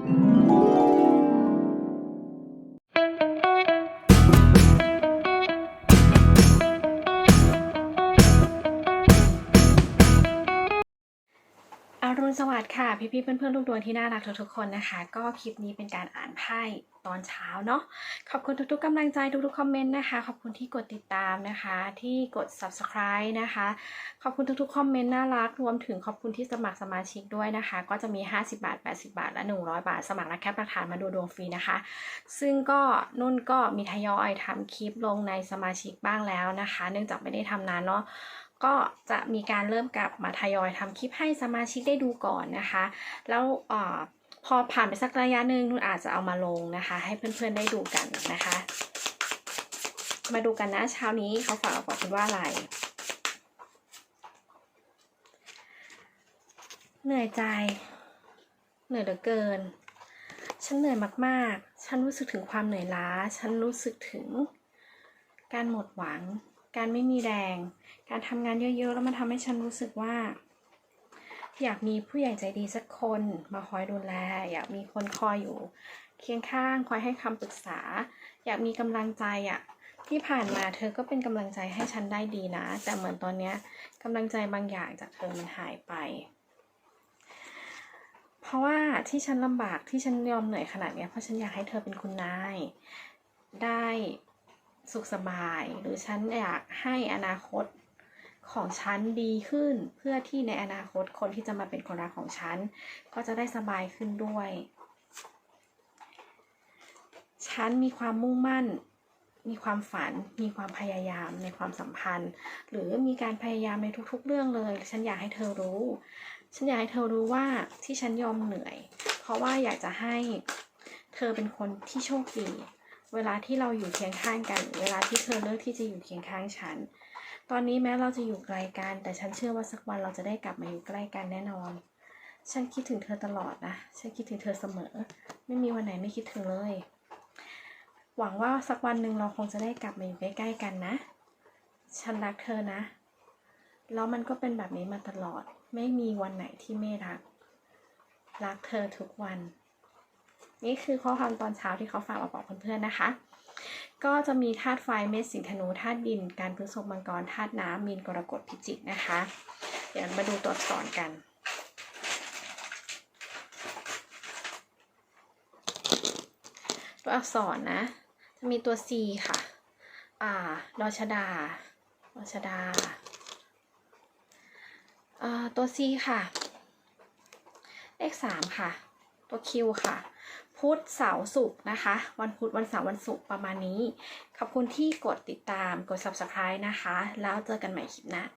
Mm-hmm. อรุณสวัสดิ์ค่ะ พี่ๆเพื่อนๆลูกดวงที่น่ารักทุกๆคนนะคะ ก็คลิปนี้เป็นการอ่านไพ่ตอนเช้าเนาะขอบคุณทุกๆกำลังใจทุกๆคอมเมนต์นะคะ ขอบคุณที่กดติดตามนะคะ ที่กด subscribe นะคะ ขอบคุณทุกๆคอมเมนต์น่ารักรวมถึงขอบคุณที่สมัครสมาชิกด้วยนะคะ ก็จะมี 50 บาท 80 บาทและ 100 บาท สมัครและแคปหลักฐานมาดูดวงฟรีนะคะ ซึ่งก็นุ่นก็มีทยอยทำคลิปลงในสมาชิกบ้างแล้วนะคะ เนื่องจากไม่ได้ทำนานเนาะ ก็จะมีการเริ่มกลับมาทยอยทำคลิปให้สมาชิกได้ดูก่อนนะคะ แล้วอพอผ่านไปสักระยะหนึ่งนุ่นอาจจะเอามาลงนะคะ ให้เพื่อนๆได้ดูกันนะคะ มาดูกันนะเช้านี้เขาฝากบอกคุณว่าอะไร เหนื่อยใจ เหนื่อยเหลือเกิน ฉันเหนื่อยมากๆ ฉันรู้สึกถึงความเหนื่อยล้า ฉันรู้สึกถึงการหมดหวัง การไม่มีแรง การทำงานเยอะๆ แล้วมันทำให้ฉันรู้สึกว่า อยากมีผู้ใหญ่ใจดีสักคนมาคอยดูแล อยากมีคนคอยอยู่ เคียงข้างคอยให้คำปรึกษา อยากมีกำลังใจอะ่ะที่ผ่านมาเธอก็เป็นกำลังใจให้ฉันได้ดีนะ แต่เหมือนตอนเนี้ยกำลังใจบางอย่างจากเธอมันหายไป เพราะว่าที่ฉันลำบากที่ฉันยอมเหนื่อยขนาดเนี้ยเพราะฉันอยากให้เธอเป็นคุณนายได้ สุขสบาย หรือฉันอยากให้อนาคตของฉันดีขึ้น เพื่อที่ในอนาคตคนที่จะมาเป็นคนรักของฉัน ก็จะได้สบายขึ้นด้วย ฉันมีความมุ่งมั่น มีความฝัน มีความพยายามในความสัมพันธ์ หรือมีการพยายามในทุก ๆ เรื่องเลย ฉันอยากให้เธอรู้ ฉันอยากให้เธอรู้ว่าที่ฉันยอมเหนื่อย เพราะว่าอยากจะให้เธอเป็นคนที่โชคดี เวลาที่เราอยู่เคียงข้างกัน เวลาที่เธอเลือกที่จะอยู่เคียงข้างฉัน ตอนนี้แม้เราจะอยู่ไกลกัน แต่ฉันเชื่อว่าสักวันเราจะได้กลับมาอยู่ใกล้กันแน่นอน ฉันคิดถึงเธอตลอดนะ ฉันคิดถึงเธอเสมอ ไม่มีวันไหนไม่คิดถึงเลย หวังว่าสักวันหนึ่งเราคงจะได้กลับมาอยู่ใกล้ๆกันนะ ฉันรักเธอนะ แล้วมันก็เป็นแบบนี้มาตลอด ไม่มีวันไหนที่ไม่รัก รักเธอทุกวัน นี่คือข้อความตอนเช้าที่เขาฝากมาบอกเพื่อนๆนะคะ ก็จะมีธาตุไฟเมษสิงธนูธาตุดิน การพฤษภมังกรธาตุน้ำมีนกรกฎพิจิกนะคะ เดี๋ยวมาดูตัวอักษรกันตัวอักษรนะ จะมีตัว C ค่ะ อ่าดอชดาดอชดา อ่า ตัว C ค่ะ เลขสามค่ะ ตัว Q ค่ะ พุธเสาร์ศุกร์นะคะ วันพุธวันเสาร์วันศุกร์ประมาณนี้ ขอบคุณที่กดติดตามกด subscribe นะคะ แล้วเจอกันใหม่คลิปหน้า